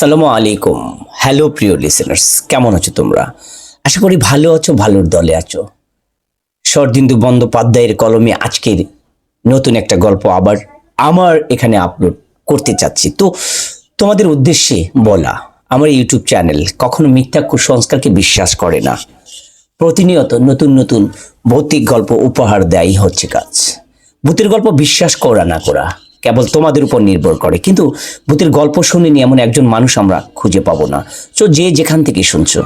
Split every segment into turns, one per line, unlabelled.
আসসালামু আলাইকুম। হ্যালো প্রিয় লিসেনার্স কেমন আছো তোমরা? আশা করি ভালো আছো, ভালোর দলে আছো। শরদিন্দু বন্দ্যোপাধ্যায়ের কলমে আজকের নতুন একটা গল্প আবার আমার এখানে আপলোড করতে চাচ্ছি। তো তোমাদের উদ্দেশ্যে বলা, আমার ইউটিউব চ্যানেল কখনো মিথ্যা কুসংস্কারকে বিশ্বাস করে না। প্রতিনিয়ত নতুন নতুন ভৌতিক গল্প উপহার দেয় হচ্ছে কাজ। ভূতের গল্প বিশ্বাস করা না করা কেবল তোমাদের উপর নির্ভর করে। কিন্তু ভূতের গল্প শুনিনি এমন একজন মানুষ আমরা খুঁজে পাবো না। তো যে যেখান থেকে শুনছো,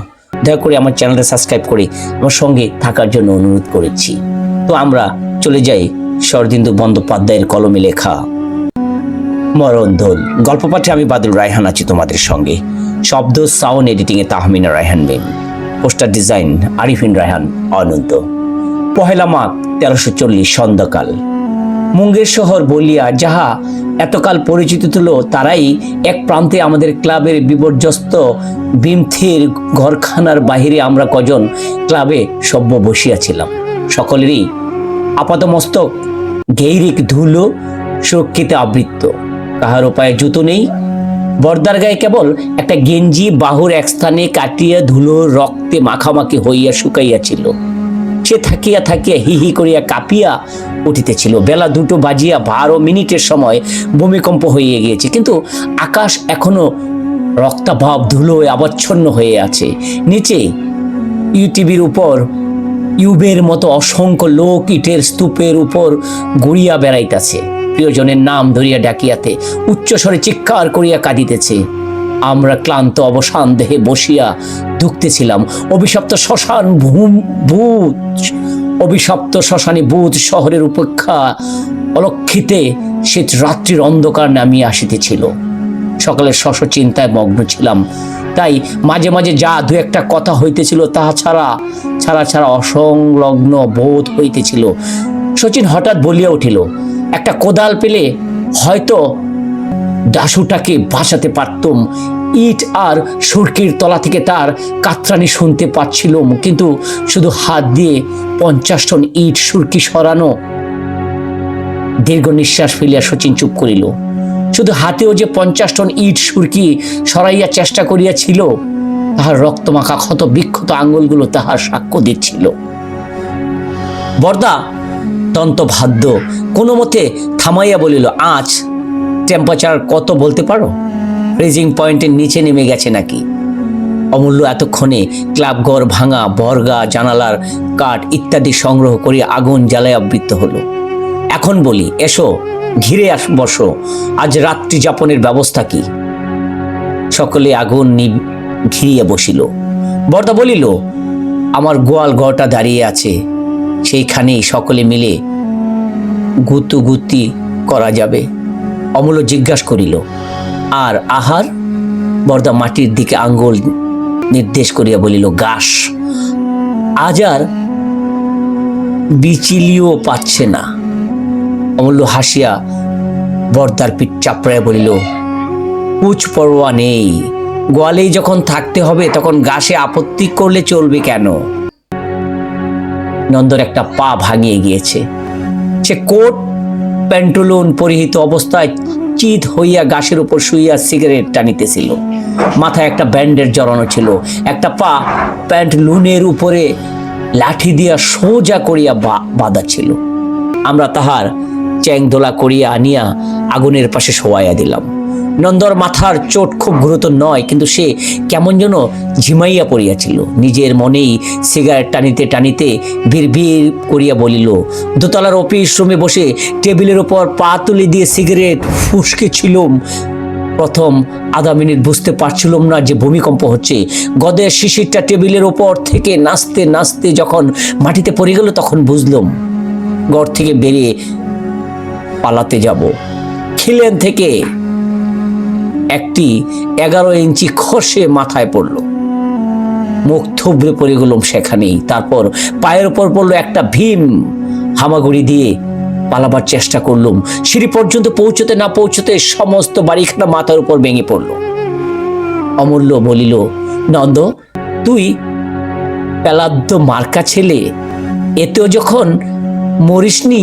দয়া করে আমার চ্যানেলটা সাবস্ক্রাইব করে আমার সঙ্গে থাকার জন্য অনুরোধ করেছি। তো আমরা চলে যাই শরদিন্দু বন্দ্যোপাধ্যায়ের কলমে লেখা, মরণ দোল গল্প পাঠে আমি বাদুল রায়হান আছি তোমাদের সঙ্গে। শব্দ সাউন্ড এডিটিং এ Tahmina Raihan ma'am. Poster design Arifin Raihan, Ananta. পহেলা মাঘ তেরোশো চল্লিশ, সন্ধ্যাকাল। মুঙ্গের শহর বলিয়া যাহা এতকাল পরিচিত ছিল, তারাই এক প্রান্তে আমাদের ক্লাবের বিপর্যস্ত বিমথির ঘরখানার বাহিরে আমরা কজন ক্লাবে সভ্য বসিয়াছিলাম। সকলেরই আপাতমস্তক গেইরিক ধুলো সুরক্ষিতে আবৃত্ত। কাহার উপায়ে জুতো নেই। বর্দার গায়ে কেবল একটা গেঞ্জি, বাহুর এক স্থানে কাটিয়া ধুলো রক্তে মাখামাখি হইয়া শুকাইয়াছিল। সে থাকিয়া থাকিয়া হি হি করিয়া কাঁপিয়া উঠিতেছিল। বেলা দুটো বাজিয়া বারো মিনিটের সময় ভূমিকম্প হইয়া গিয়েছে। কিন্তু আকাশ এখনও রক্তাভাব ধুলোয় আবচ্ছন্ন হয়ে আছে। নিচে ইউটিভির উপর ইউবের মতো অসংখ্য লোক ইটের স্তূপের উপর গড়িয়া বেড়াইতেছে। প্রিয়জনের নাম ধরিয়া ডাকিয়াতে উচ্চস্বরে চিৎকার করিয়া কাঁদিতেছে। আমরা ক্লান্ত অবসান দেহে বসিয়া দুঃখতেছিলাম অভিশপ্ত শ্মশান ভূত, অভিশপ্ত শ্মশানে ভূত শহরের উপেক্ষা অলক্ষিতে শীত রাত্রির অন্ধকার নামিয়ে আসিতেছিল। সকালে শশ চিন্তায় মগ্ন ছিলাম। তাই মাঝে মাঝে যা দু একটা কথা হইতেছিল তাহা ছাড়া ছাড়া ছাড়া অসংলগ্ন বোধ হইতেছিল। শচীন হঠাৎ বলিয়া উঠিল, একটা কোদাল পেলে হয়তো দাসুটাকে বাঁচাতে পারতুম। ইট আর সুরকির তলা থেকে তার কাতরানি শুনতে পাচ্ছিলাম, কিন্তু শুধু হাত দিয়ে পঞ্চাশ টন ইট সুরকি সরানো। দীর্ঘ নিঃশ্বাস ফেলিয়া শচীন চুপ করিল। শুধু হাতেও যে পঞ্চাশ টন ইট সুরকি সরাইয়া চেষ্টা করিয়াছিল, তাহার রক্তমাখা ক্ষত বিক্ষত আঙ্গুলগুলো তাহার সাক্ষ্য দিচ্ছিল। বর্দা দন্তভাদ্য কোনো মতে থামাইয়া বলিল, আজ টেম্পারেচার কত বলতে পারো? ফ্রিজিং পয়েন্টের নিচে নেমে গেছে নাকি? অমূল্য এতক্ষণে ক্লাবঘর ভাঙা, বর্গা, জানালার কাঠ ইত্যাদি সংগ্রহ করে আগুন জ্বালায় আবৃত্ত হলো। এখন বলি, এসো, ঘিরে আস, বসো। আজ রাত্রি যাপনের ব্যবস্থা কি? সকলে আগুন ঘিরিয়া বসিল। বর্দা বলিল, আমার গোয়াল ঘরটা দাঁড়িয়ে আছে। সেইখানেই সকলে মিলে গুতুগুতি করা যাবে। অমূল্য জিজ্ঞাসা করিল, আর আহার? বর্দা মাটির দিকে আঙ্গুল নির্দেশ করিয়া বলিল, গাস। আজ আর বিচিলিও পাচ্ছে না। অমূল্য হাসিয়া বর্দার পিঠ চাপড়ায় বলিল কুচ পরোয়া নেই। গোয়ালেই যখন থাকতে হবে, তখন গাছে আপত্তি করলে চলবে কেন? নন্দর একটা পা ভাঙিয়ে গিয়েছে। সে কোট, প্যান্টুলুন পরিহিত অবস্থায় চিত হইয়া গাছের উপর শুইয়া সিগারেট টানিতেছিল। মাথায় একটা ব্যান্ডের জড়ানো ছিল। একটা পা প্যান্ট লুনের উপরে লাঠি দিয়া সোজা করিয়া বাঁধা ছিল আমরা তাহার চ্যাং দোলা করিয়া আনিয়া আগুনের পাশে শোয়াইয়া দিলাম। নন্দর মাথার চোট খুব গুরুতর নয়, কিন্তু সে কেমন যেন ঝিমাইয়া পড়িয়াছিল। নিজের মনেই সিগারেট টানিতে টানিতে বীর করিয়া বলিল, দোতলার অফিস রুমে বসে টেবিলের ওপর পা তুলে দিয়ে সিগারেট ফুসকেছিলুম প্রথম আধা মিনিট বুঝতে পারছিলাম না যে ভূমিকম্প হচ্ছে। গদের শিশিরটা টেবিলের ওপর থেকে নাচতে নাচতে যখন মাটিতে পড়ে গেল তখন বুঝলাম ঘর থেকে বেরিয়ে পালাতে যাব। খিলেন থেকে একটি এগারো ইঞ্চি খসে মাথায় পড়ল। মুখ থুবড়ে পড়ে গেলাম সেখানেই। তারপর পায়ের ওপর পড়ল একটা ভীম। হামাগুড়ি দিয়ে পালাবার চেষ্টা করলুম। সিঁড়ি পর্যন্ত পৌঁছতে না পৌঁছতে সমস্ত বাড়িখানা মাথার উপর ভেঙে পড়ল। অমূল্য বলিল, নন্দ, তুই পেলাদ্য মার্কা ছেলে? এতেও যখন মরিসনি,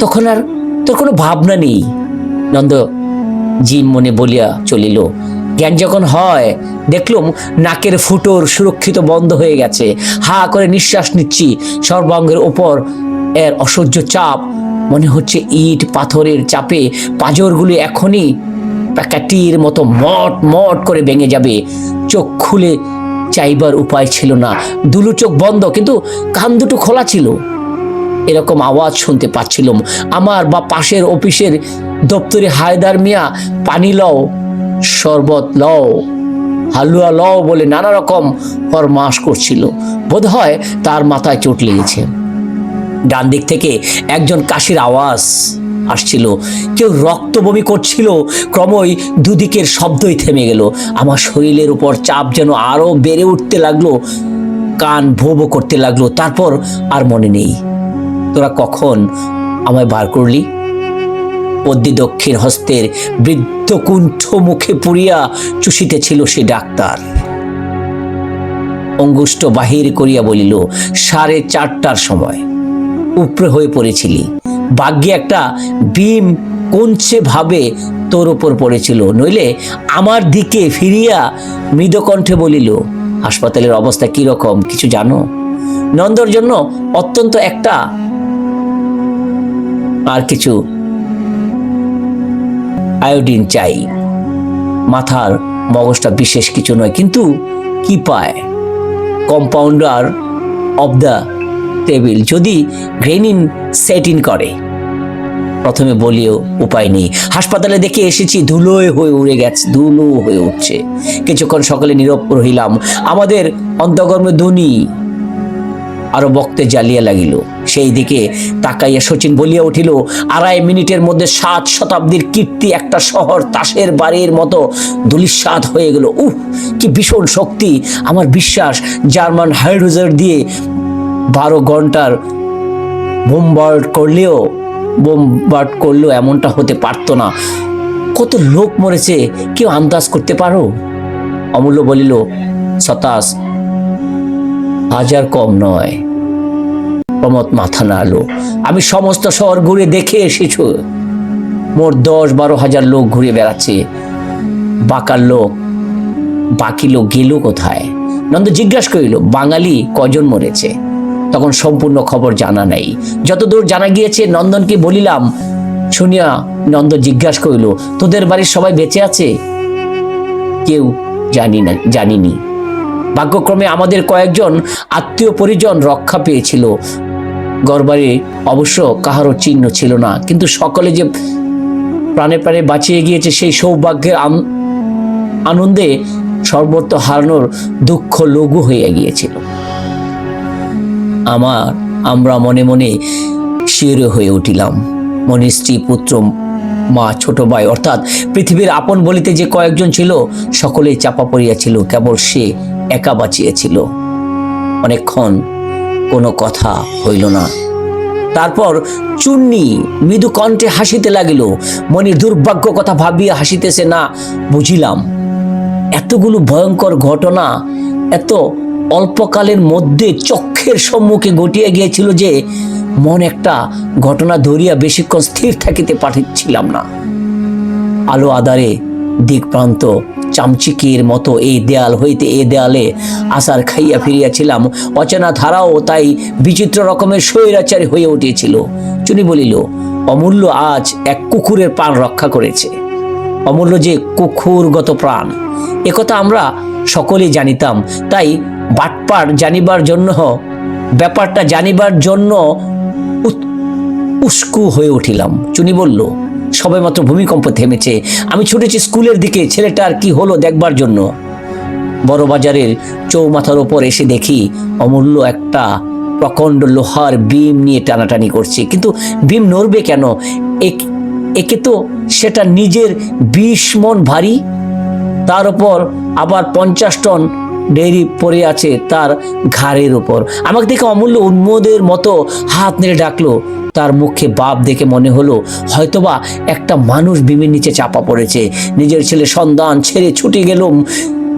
তখন আর তোর কোনো ভাবনা নেই? নন্দ জিম মনে বলিয়া চলিল। জ্ঞান যখন হয়, দেখলুম নাকের ফুটোর সুরক্ষিত বন্ধ হয়ে গেছে। হা করে নিঃশ্বাস নিচ্ছি। সর্বাঙ্গের ওপর এর অসহ্য চাপ। মনে হচ্ছে ইট পাথরের চাপে পাঁজরগুলি এখনই প্যাকাটির মতো মট মট করে ভেঙে যাবে। চোখ খুলে চাইবার উপায় ছিল না। দুলু চোখ বন্ধ, কিন্তু কান দুটো খোলা ছিল। এরকম আওয়াজ শুনতে পাচ্ছিলাম। আমার বা পাশের অফিসের দপ্তরে হায়দার মিয়া, পানি লও, শরবত লও, হালুয়া লও বলে নানা রকম ফরমাস করছিল। বোধহয় তার মাথায় চোট লেগেছে। ডান দিক থেকে একজন কাশির আওয়াজ আসছিল। কেউ রক্ত বমি করছিল, ক্রমই দুদিকের শব্দই থেমে গেল। আমার শরীরের উপর চাপ যেন আরও বেড়ে উঠতে লাগল, কান ভো ভো করতে লাগল, তারপর আর মনে নেই। তোরা কখন আমায় বার করলি? পদ্মী দক্ষিণ হস্তের বৃদ্ধ কুণ্ঠ মুখে পুরিয়া চুষিতেছিল সে ডাক্তার। অঙ্গুষ্ট বাহির করিয়া বলিল, সাড়ে চারটার সময়। উপরে হয়ে পড়েছিলি। ভাগ্যে একটা বিম কোনছে ভাবে তোর ওপর পড়েছিল। নইলে আমার দিকে ফিরিয়া মৃদকণ্ঠে বলিল, হাসপাতালের অবস্থা কি রকম কিছু জানো? নন্দর জন্য অত্যন্ত একটা আর কিছু আয়োডিন চাই। মাথার মগজটা বিশেষ কিছু নয়, কিন্তু কি পায়? কম্পাউন্ডার অব দ্য টেবিল যদি গ্রেনিন সেট ইন করে। প্রথমে বলিও উপায় নেই। হাসপাতালে দেখে এসেছি ধুলোয় হয়ে উড়ে গেছে, ধুলো হয়ে উঠছে। কিছুক্ষণ সকালে নীরব রহিলাম। আমাদের অন্তকর্মে ধ্বনি আরও বক্তে জ্বালিয়া লাগিল। সেই দিকে তাকাইয়া শচীন বলিয়া উঠিল, আড়াই মিনিটের মধ্যে সাত শতাব্দীর কীর্তি একটা শহর তাসের বাড়ির মতো দুলিশ্বাদ হয়ে গেল। উহ, কি ভীষণ শক্তি! আমার বিশ্বাস, জার্মান হাইড্রোজার দিয়ে বারো ঘণ্টার বোমবার্ড করলেও বোমবার্ড করলেও এমনটা হতে পারতো না। কত লোক মরেছে, কেউ আন্দাজ করতে পারো? অমূল্য বলিল, সতাশ হাজার কম নয়। প্রমোদ মাথা নাড়লো। আমি সমস্ত শহর ঘুরে দেখে এসেছ। মোট দশ বারো হাজার লোক ঘুরে বেড়াচ্ছে। বাকার লোক, বাকি লোক গেল কোথায়? নন্দ জিজ্ঞাসা করিল, বাঙালি কজন মরেছে? তখন সম্পূর্ণ খবর জানা নেই। যতদূর জানা গিয়েছে, নন্দনকে বলিলাম, শুনিয়া নন্দ জিজ্ঞাসা করিল, তোদের বাড়ির সবাই বেঁচে আছে? কেউ জানি না, জানিনি। ভাগ্যক্রমে আমাদের কয়েকজন আত্মীয় পরিজন রক্ষা পেয়েছিল। গড়বাড়ি অবশ্য কাহারও চিহ্ন ছিল না, কিন্তু সকলে যে প্রাণে প্রাণে বাঁচিয়ে গিয়েছে সেই সৌভাগ্যের আনন্দে সর্বত্র হারানোর দুঃখ লঘু হয়ে গিয়েছিল। আমার, আমরা মনে মনে শিরে হয়ে উঠিলাম। মনে স্ত্রী পুত্র, মা, ছোট ভাই, অর্থাৎ পৃথিবীর আপন বলিতে যে কয়েকজন ছিল, সকলেই চাপা পড়িয়াছিল, কেবল সে একা বাঁচিয়েছিল। অনেকক্ষণ কোনো কথা হইল না। তারপর চুন্নি মৃদু কণ্ঠে হাসিতে লাগিল। মনির দুর্ভাগ্য কথা ভাবিয়া হাসিতেছে, না, বুঝিলাম। এতগুলো ভয়ঙ্কর ঘটনা এত অল্পকালের মধ্যে চক্ষের সম্মুখে ঘটিয়া গিয়েছিল যে মন একটা ঘটনা ধরিয়া বেশিক্ষণ স্থির থাকিতে পারছিলাম না। আলো আধারে দিক প্রান্ত চামচিকির মতো এই দেয়াল হইতে এ দেয়ালে আসার খাইয়া ফিরিয়াছিলাম। অচেনা ধারাও তাই বিচিত্র রকমের স্বৈরাচারী হয়ে উঠিয়েছিল। চুনি বলিল, অমূল্য আজ এক কুকুরের প্রাণ রক্ষা করেছে। অমূল্য যে কুকুরগত প্রাণ। একথা আমরা সকলেই জানিতাম। তাই বাটপার জানিবার জন্য, ব্যাপারটা জানিবার জন্য উস্কু হয়ে উঠিলাম। চুনি বলল সবে মাত্র ভূমিকম্প থেমেছে। আমি ছুটেছি স্কুলের দিকে, ছেলেটার কি হলো দেখবার জন্য। বড় বাজারের চৌমাথার ওপর এসে দেখি অমূল্য একটা প্রকাণ্ড লোহার বিম নিয়ে টানাটানি করছে। কিন্তু বিম নড়বে কেন? এক- একে তো সেটা নিজের বিশ মন ভারী। তার উপর আবার পঞ্চাশ টন ডেরি পড়ে আছে তার ঘাড়ের উপর। আমাকে দেখে অমূল্য উন্মোদের মতো হাত নেড়ে ডাকলো। তার মুখে বাপ দেখে মনে হলো, হয়তোবা একটা মানুষ বিমের নিচে চাপা পড়েছে। নিজের ছেলে সন্ধান ছেড়ে ছুটে গেলুম।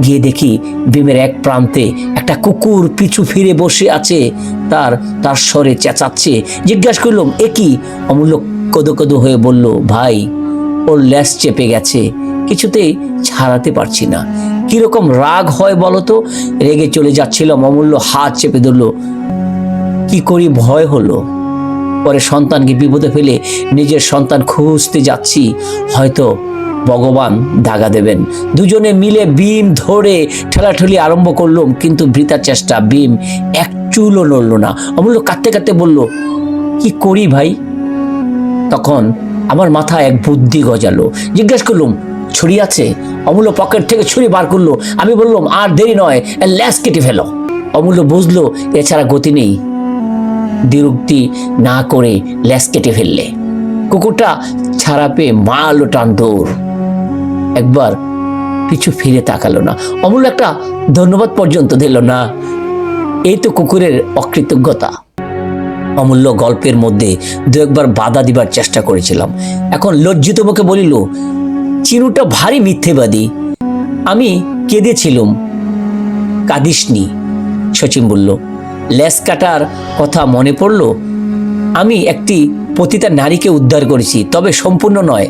গিয়ে দেখি বিমের এক প্রান্তে একটা কুকুর পিছু ফিরে বসে আছে। তার তার স্বরে চেঁচাচ্ছে। জিজ্ঞাসা করলাম, এ কি? অমূল্য কদো কদো হয়ে বলল, ভাই, ওর ল্যাস চেপে গেছে। কিছুতেই ছাড়াতে পারছি না। কীরকম রাগ হয় বলতো? রেগে চলে যাচ্ছিলাম অমূল্য হাত চেপে ধরলো। কি করি ভয় হলো? পরে সন্তানকে বিপদে ফেলে নিজের সন্তান খুঁজতে যাচ্ছি। হয়তো ভগবান দাগা দেবেন। দুজনে মিলে বিম ধরে ঠেলাঠেলি আরম্ভ করলাম, কিন্তু বৃথা চেষ্টা, বিম এক চুলও নড়ল না। অমূল্য কাঁদতে কাঁদতে বলল, কি করি ভাই? তখন আমার মাথায় এক বুদ্ধি গজালো। জিজ্ঞেস করলুম ছুরি আছে অমূল্য পকেট থেকে ছুরি বার করল। আমি বললাম, আর দেরি নয় ল্যাস কেটে ফেলো। অমূল্য বুঝলো, এছাড়া গতি নেই। দ্বিরুক্তি না করে ল্যাস কেটে ফেললে। কুকুরটা ছাড়া পেয়ে মারলো টান দৌড়। একবার পিছু ফিরে তাকালো না। অমূল্য একটা ধন্যবাদ পর্যন্ত দিল, না, এই তো কুকুরের অকৃতজ্ঞতা। অমূল্য গল্পের মধ্যে দু একবার বাধা দিবার চেষ্টা করেছিলাম। এখন লজ্জিত মুখে বলিল চিনুটা ভারী মিথ্যেবাদী। আমি কেঁদেছিলুম। কাঁদিসনি সচিন বলল। লেস কাটার কথা মনে পড়ল? আমি একটি পতিতা নারীকে উদ্ধার করেছি, তবে সম্পূর্ণ নয়।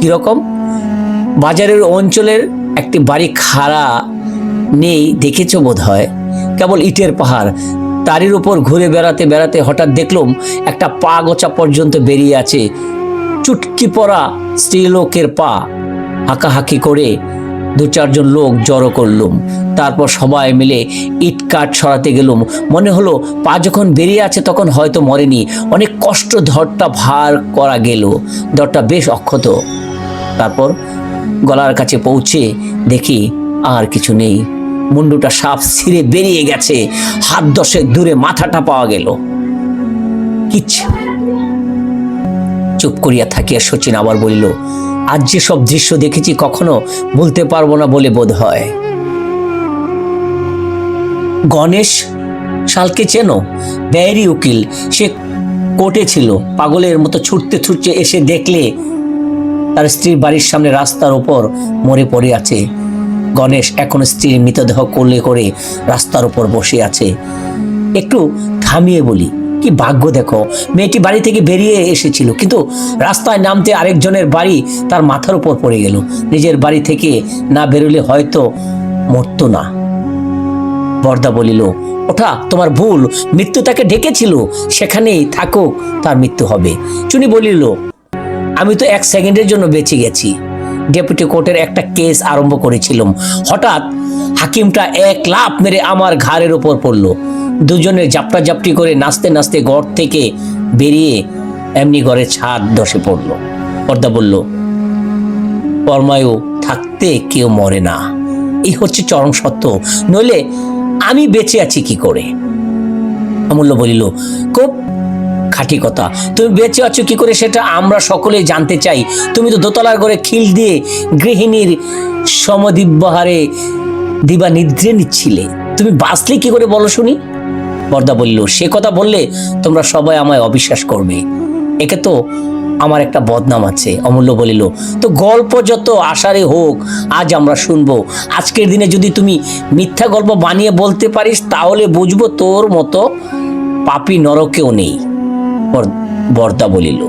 কীরকম? বাজারের অঞ্চলের একটি বাড়ি খাড়া নেই, দেখেছ বোধ হয় কেবল ইটের পাহাড়। তারির উপর ঘুরে বেড়াতে বেড়াতে হঠাৎ দেখলাম, একটা পা গোছা পর্যন্ত বেরিয়ে আছে। চুটকি পড়া স্ত্রীলোকের পা হাঁকাহাঁকি করে দু চারজন লোক জড়ো করলুম। তারপর সবাই মিলে ইট কাঠ সরাতে গেলুম। মনে হলো পা যখন বেরিয়ে আছে তখন হয়তো মরেনি। অনেক কষ্ট ধরটা ভার করা গেল। ধরটা বেশ অক্ষত। তারপর গলার কাছে পৌঁছে দেখি আর কিছু নেই। মুন্ডুটা সাপ ছিঁড়ে বেরিয়ে গেছে। হাত দশেক দূরে মাথাটা পাওয়া গেল। কিচ্ছু। চুপ করিয়া থাকিয়া সচিন আবার বলিল, আজ যে সব দৃশ্য দেখেছি কখনো বলতে পারব না বলে বোধ হয়। গণেশ, শালকে চেনো? ব্যয়েরই উকিল। সে কোর্টে ছিল। পাগলের মতো ছুটতে ছুটতে এসে দেখলে তার স্ত্রীর বাড়ির সামনে রাস্তার ওপর মরে পড়ে আছে। গণেশ এখন স্ত্রীর মৃতদেহ কোলে করে রাস্তার উপর বসে আছে। একটু থামিয়ে বলি কি ভাগ্য দেখো? মেয়েটি বাড়ি থেকে বেরিয়ে এসেছিল, কিন্তু রাস্তায় নামতে আরেকজনের বাড়ি তার মাথার উপর পড়ে গেল। নিজের বাড়ি থেকে না বেরোলে হয়তো মরতো না। বর্দা বলিল ওটা তোমার ভুল। মৃত্যু তাকে ডেকেছিল। সেখানেই থাকুক তার মৃত্যু হবে। চুনি বলিল, আমি তো এক সেকেন্ডের জন্য বেঁচে গেছি। ডেপুটি কোর্টের একটা কেস আরম্ভ করেছিলাম। হঠাৎ হাকিমটা এক লাফ মেরে আমার ঘাড়ের ওপর পড়ল। দুজনে জাপটা জাপটি করে নাচতে নাচতে ঘর থেকে বেরিয়ে এমনি ঘরে ছাদ ধসে পড়ল। পর্দা বলল, পরমায়ু, থাকতে কেউ মরে না। এই হচ্ছে চরম সত্য। নইলে আমি বেঁচে আছি কি করে? অমূল্য বলিল, খুব খাঁটি কথা। তুমি বেঁচে আছো কি করে সেটা আমরা সকলেই জানতে চাই। তুমি তো দোতলার ঘরে খিল দিয়ে গৃহিণীর সমদিব্যহারে দিবা নিদ্রে নিচ্ছিলে। তুমি বাঁচলে কি করে বলো শুনি? বর্দা বলল, সে কথা বললে তোমরা সবাই আমায় অবিশ্বাস করবে। একে তো আমার একটা বদনাম আছে, অমূল্য বলিল, তো গল্প যত আশারে হোক, আজ আমরা শুনব। আজকের দিনে যদি তুমি মিথ্যা গল্প বানিয়ে বলতে পারিস, তাহলে বুঝব তোর মতো পাপি নরকেও নেই। বর্দা বলিল,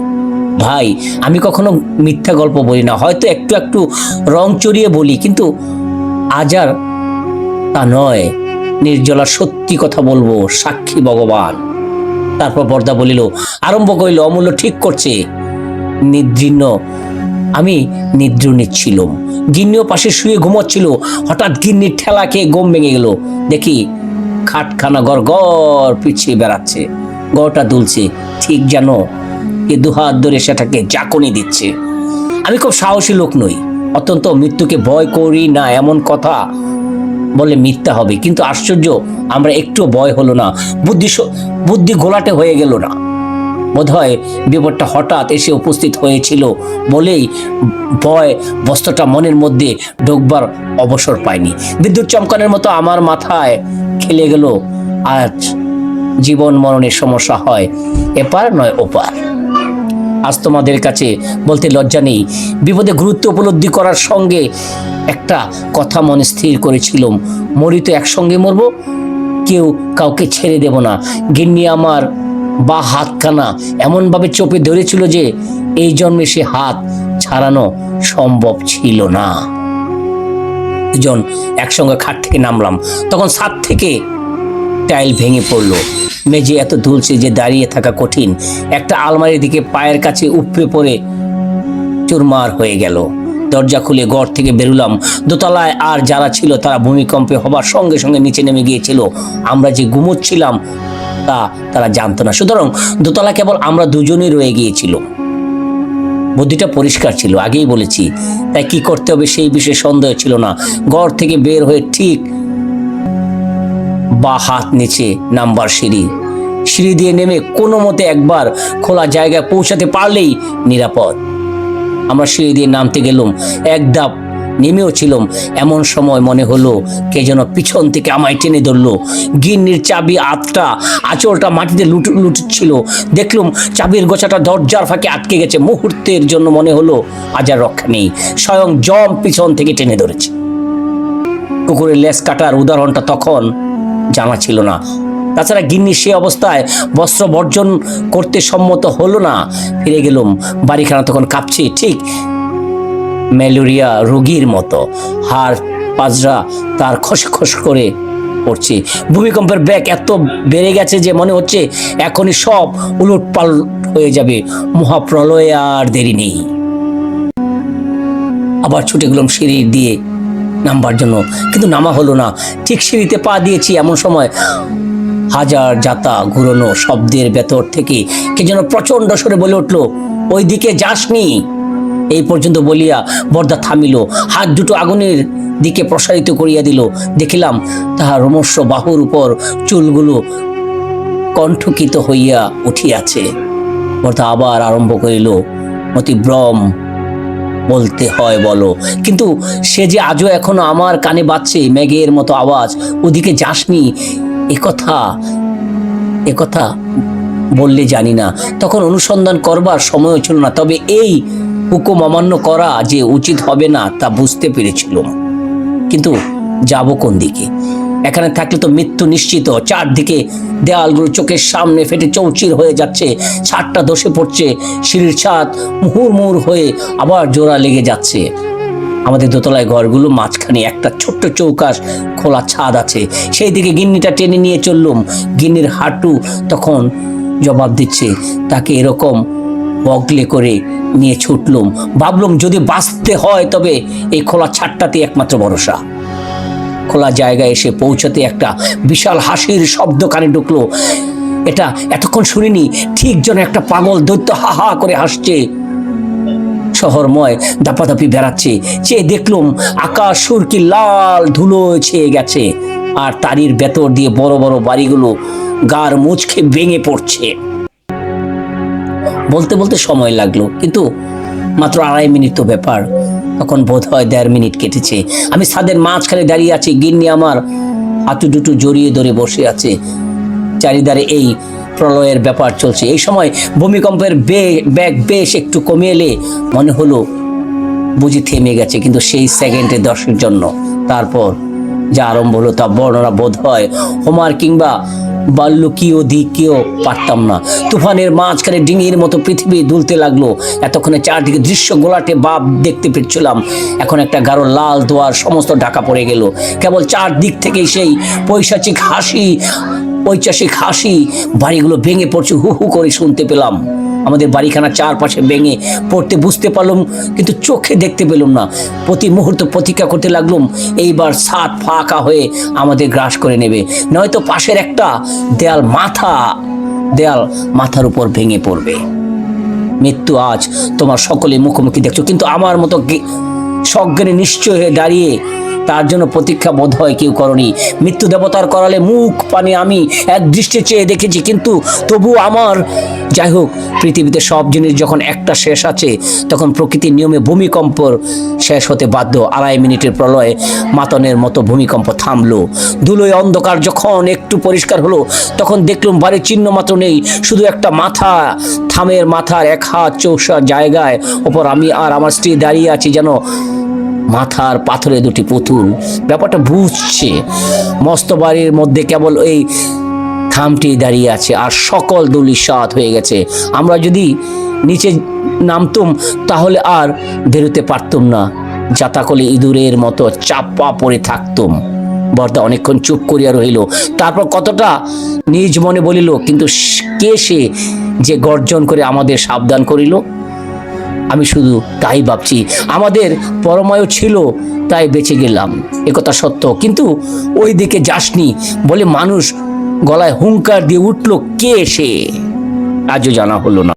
ভাই, আমি কখনো মিথ্যা গল্প বলি না। হয়তো একটু একটু রং চড়িয়ে বলি, কিন্তু আজ আর তা নয়। নির্জলা সত্যি কথা বলব, সাক্ষী ভগবান। তারপর বর্দা বলিল, আরম্ভ করিল, অমূল্য ঠিক করছে। নিদ্রিন্ন আমি নিদ্র নিচ্ছিলাম গিন্নিও পাশে শুয়ে ঘুমোচ্ছিল। হঠাৎ গিন্নির ঠেলা খেয়ে গম ভেঙে গেল। দেখি খাটখানা গড় গড় পিছিয়ে বেড়াচ্ছে। গড়টা দুলছে। ঠিক যেন কে দুহাত ধরে সেটাকে জাকনি দিচ্ছে। আমি খুব সাহসী লোক নই। অত্যন্ত মৃত্যুকে ভয় করি না, এমন কথা বলে মিথ্যা হবে। কিন্তু আশ্চর্য, আমরা একটু ভয় হলো না। বুদ্ধি বুদ্ধি গোলাটে হয়ে গেল না। বোধহয় বিপদটা হঠাৎ এসে উপস্থিত হয়েছিল বলেই ভয় বস্ত্রটা মনের মধ্যে ঢোকবার অবসর পায়নি। বিদ্যুৎ চমকানোর মতো আমার মাথায় খেলে গেল, আজ জীবন মরণের সমস্যা হয়, এপার নয় ওপার। আজ তোমাদের কাছে বলতে লজ্জা নেই। বিপদে গুরুত্ব উপলব্ধি করার সঙ্গে একটা কথা মনে স্থির করেছিলাম। মরি তো একসঙ্গে মরবো, কেউ কাউকে ছেড়ে দেব না। গিন্নি আমার বা হাত হাতখানা এমনভাবে চোপে ধরেছিল যে এই জন্মে সে হাত ছাড়ানো সম্ভব ছিল না। দুজন একসঙ্গে খাট থেকে নামলাম। তখন সাত থেকে টাইল ভেঙে পড়ল। মেঝে এত দুলছে যে দাঁড়িয়ে থাকা কঠিন। একটা আলমারির দিকে পায়ের কাছে উপড়ে পড়ে চুরমার হয়ে গেল। দরজা খুলে ঘর থেকে বেরুলাম। দোতলায় আর যারা ছিল তারা ভূমিকম্পে হবার সঙ্গে সঙ্গে নিচে নেমে গিয়েছিল। আমরা যে ঘুমোচ্ছিলাম তা তারা জানতো না। সুতরাং দোতলা কেবল আমরা দুজনেই রয়ে গিয়েছিল। বুদ্ধিটা পরিষ্কার ছিল, আগেই বলেছি। তাই কি করতে হবে সেই বিষয়ে সন্দেহ ছিল না। ঘর থেকে বের হয়ে ঠিক বা হাত নিচে নাম্বার সিঁড়ি। সিঁড়ি দিয়ে নেমে কোনো মতে একবার খোলা জায়গায় পৌঁছাতে পারলেই নিরাপদ। আমরা সিঁড়ি দিয়ে নামতে গেলাম, এক ধাপ নেমেও ছিলাম। এমন সময় মনে হলো কে যেন পিছন থেকে আমায় টেনে ধরলো। গিন্নির চাবি আতটা, আঁচলটা মাটিতে লুট, লুটছিল। দেখলুম চাবির গোছাটা দরজার ফাঁকে আটকে গেছে। মুহূর্তের জন্য মনে হলো আজ আর রক্ষা নেই, স্বয়ং জম পিছন থেকে টেনে ধরেছে। কুকুরের লেস কাটার উদাহরণটা তখন জানা ছিল না। তাছাড়া গিন্নি সে অবস্থায় বস্ত্র বর্জন করতে সম্মত হলো না। ফিরে গেলুম, বাড়িখানা তখন কাঁপছে ঠিক ম্যালেরিয়া রোগীর মতো। হাড় পাজরা তার খসখস করে পড়ছে। ভূমিকম্পের ব্যাগ এত বেড়ে গেছে যে মনে হচ্ছে এখনই সব উলট পালট হয়ে যাবে। মহাপ্রলয়ে আর দেরি নেই। আবার ছুটে গেলাম সিঁড়ি দিয়ে নামবার জন্য। কিন্তু নামা হলো না। ঠিক সিঁড়িতে পা দিয়েছি এমন সময়। হাজার যাতা ঘুরনো শব্দের ভেতর থেকে কে যেন প্রচণ্ড সরে বলে উঠল ওই দিকে যাসনি? এই পর্যন্ত বলিয়া বর্দা থামিল। হাত দুটো আগুনের দিকে প্রসারিত করিয়া দিল। দেখিলাম তাহার রমস্য বাহুর উপর চুলগুলো কণ্ঠকিত হইয়া উঠিয়াছে। বর্দা আবার আরম্ভ করিল অতি অতিব্রম বলতে হয়, বলো। কিন্তু সে যে আজও এখনও আমার কানে বাজছে মেঘের মতো আওয়াজ, ওদিকে যাসনি? একথা একথা বললে জানি না। তখন অনুসন্ধান করবার সময়ও ছিল না, তবে এই হুকুম অমান্য করা যে উচিত হবে না, তা বুঝতে পেরেছিলাম কিন্তু যাব কোন দিকে? এখানে থাকলে তো মৃত্যু নিশ্চিত। চারদিকে দেয়ালগুলো চোখের সামনে ফেটে চৌচির হয়ে যাচ্ছে। ছাদটা ধসে পড়ছে। সিঁড়ির ছাদ মুহুর্মুহুর হয়ে আবার জোড়া লেগে যাচ্ছে। আমাদের দোতলায় ঘরগুলো মাঝখানে একটা ছোট্ট চৌকাশ খোলা ছাদ আছে। সেই দিকে গিন্নিটা টেনে নিয়ে চললুম। গিন্নির হাঁটু তখন জবাব দিচ্ছে, তাকে এরকম বগলে করে নিয়ে ছুটলুম। ভাবলুম যদি বাঁচতে হয় তবে এই খোলা ছাদটাতে একমাত্র ভরসা। খোলা জায়গায় এসে পৌঁছতে একটা বিশাল হাসির শব্দ কানে ঢুকলো। এটা এতক্ষণ শুনিনি, ঠিক যেন একটা পাগল দৈত্য হা হা করে হাসছে। শহরময় দাপাদাপি বেড়াচ্ছে, চেয়ে দেখলুম আকাশ সুরকি লাল ধুলো ছেয়ে গেছে, আর তারির ভেতর দিয়ে বড় বড় বাড়িগুলো গার মুচকে ভেঙে পড়ছে। বলতে বলতে সময় লাগল, কিন্তু মাত্র আড়াই মিনিট তো ব্যাপার। তখন বোধ হয় দেড় মিনিট কেটেছে। আমি ছাদের মাঝখানে দাঁড়িয়ে আছি, গিন্নি আমার হাতু দুটো জড়িয়ে ধরে বসে আছে। চারিদারে এই প্রলয়ের ব্যাপার চলছে। এই সময় ভূমিকম্পের বে- ব্যাগ বেশ একটু কমে এলে মনে হলো বুঝি থেমে গেছে, কিন্তু সেই সেকেন্ডে দশের জন্য। তারপর যা আরম্ভ হলো তা বর্ণনা বোধ হয় হোমার কিংবা বাল্যকীয় দিকেও পারতাম না। তুফানের মাঝখানে ডিঙির মতো পৃথিবী দুলতে লাগল। এতক্ষণে চারদিকে দৃশ্য গোলাটে বাপ দেখতে পেয়েছিলাম। এখন একটা গাঢ় লাল দোয়ার সমস্ত ঢাকা পড়ে গেল। কেবল চারদিক থেকেই সেই পৈশাচিক হাসি, ঐতিহাসিক হাসি, বাড়িগুলো ভেঙে পড়ছে হু হু করে শুনতে পেলাম। আমাদের বাড়িখানা চারপাশে ভেঙে পড়তে বুঝতে পারলাম, কিন্তু চোখে দেখতে পেলাম না। প্রতি মুহূর্ত প্রতীক্ষা করতে লাগলাম, এইবার ছাদ ফাঁকা হয়ে আমাদের গ্রাস করে নেবে। নয়তো পাশের একটা দেয়াল মাথা, দেয়াল মাথার উপর ভেঙে পড়বে। মৃত্যু আজ তোমার সকলে মুখোমুখি দেখছ, কিন্তু আমার মতো সজ্ঞানে নিশ্চয় হয়ে দাঁড়িয়ে তার জন্য প্রতীক্ষা বোধ হয় কেউ করনি। মৃত্যু দেবতার করালে মুখ, পানে আমি এক দৃষ্টি চেয়ে দেখেছি, কিন্তু তবু আমার, যাই হোক, পৃথিবীতে সব জিনিস যখন একটা শেষ আছে, তখন প্রকৃতির নিয়মে ভূমিকম্পর শেষ হতে বাধ্য। আড়াই মিনিটের প্রলয়ে, মাতনের মতো ভূমিকম্প থামলো। ধুলোয় অন্ধকার যখন একটু পরিষ্কার হলো, তখন দেখলাম বাড়ির চিহ্ন মাত্র নেই, শুধু একটা মাথা। থামের মাথার এক হাত চৌষা জায়গায়, ওপর আমি আর আমার স্ত্রী দাঁড়িয়ে আছি যেন মাথার পাথরে দুটি পুতুল। ব্যাপারটা বুঝছে। মস্ত বাড়ির মধ্যে কেবল এই থামটি দাঁড়িয়ে আছে আর সকল দলি সাত হয়ে গেছে। আমরা যদি নিচে নামতুম, তাহলে আর বেরোতে পারতুম না। যাতাকলে ইঁদুরের মতো চাপা পড়ে থাকতুম। বর্দা অনেকক্ষণ চুপ করিয়া রহিল। তারপর কতটা নিজ মনে বলিল, কিন্তু কে সে যে গর্জন করে আমাদের সাবধান করিল? আমি শুধু তাই ভাবছি। আমাদের পরমায়ু ছিল, তাই বেঁচে গেলাম। একথা সত্য। কিন্তু ওই দিকে যাসনি বলে মানুষ গলায় হুঙ্কার দিয়ে উঠল, কে সে? আজও জানা হলো না।